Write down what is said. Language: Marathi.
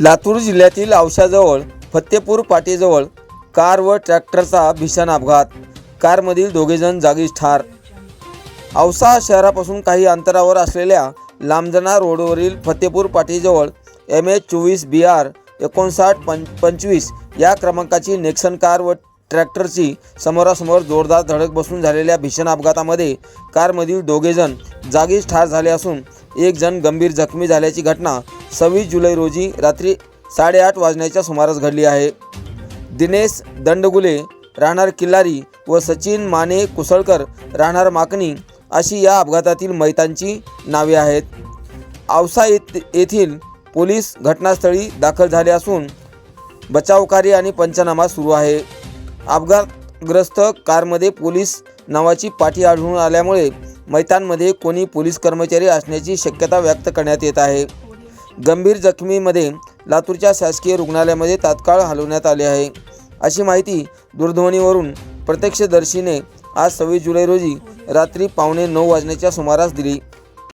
लातूर जिल्ह्यातील औशाजवळ फत्तेपूर पाटीजवळ कार व ट्रॅक्टरचा भीषण अपघात. कारमधील दोघेजण जागीच ठार. औसा शहरापासून काही अंतरावर असलेल्या लांबजना रोडवरील फतेपूर पाटीजवळ एम एच चोवीस बी आर एकोणसाठ पं पंचवीस या क्रमांकाची नेक्सन कार व ट्रॅक्टरची समोरासमोर जोरदार धडक बसून झालेल्या भीषण अपघातामध्ये कारमधील दोघेजण जागीच ठार झाले असून एक जण गंभीर जखमी झाल्याची घटना सव्वीस जुलै रोजी रात्री साडेआठ वाजण्याच्या सुमारास घडली आहे. दिनेश दंडगुले राहणार किल्लारी व सचिन माने कुसळकर राहणार माकणी अशी या अपघातातील मैतांची नावे आहेत. औसा येथ येथील पोलीस घटनास्थळी दाखल झाले असून बचावकार्य आणि पंचनामा सुरू आहे. अपघातग्रस्त कारमध्ये पोलीस नावाची पाठी आढळून आल्यामुळे मैतांमध्ये कोणी पोलीस कर्मचारी असण्याची शक्यता व्यक्त करण्यात येत आहे. गंभीर जखमीमध्ये लातूरच्या शासकीय रुग्णालयामध्ये तात्काळ हलवण्यात आले आहे. अशी माहिती दूरध्वनीवरून प्रत्यक्षदर्शीने आज सव्वीस जुलै रोजी रात्री पावणे नऊ वाजण्याच्या सुमारास दिली.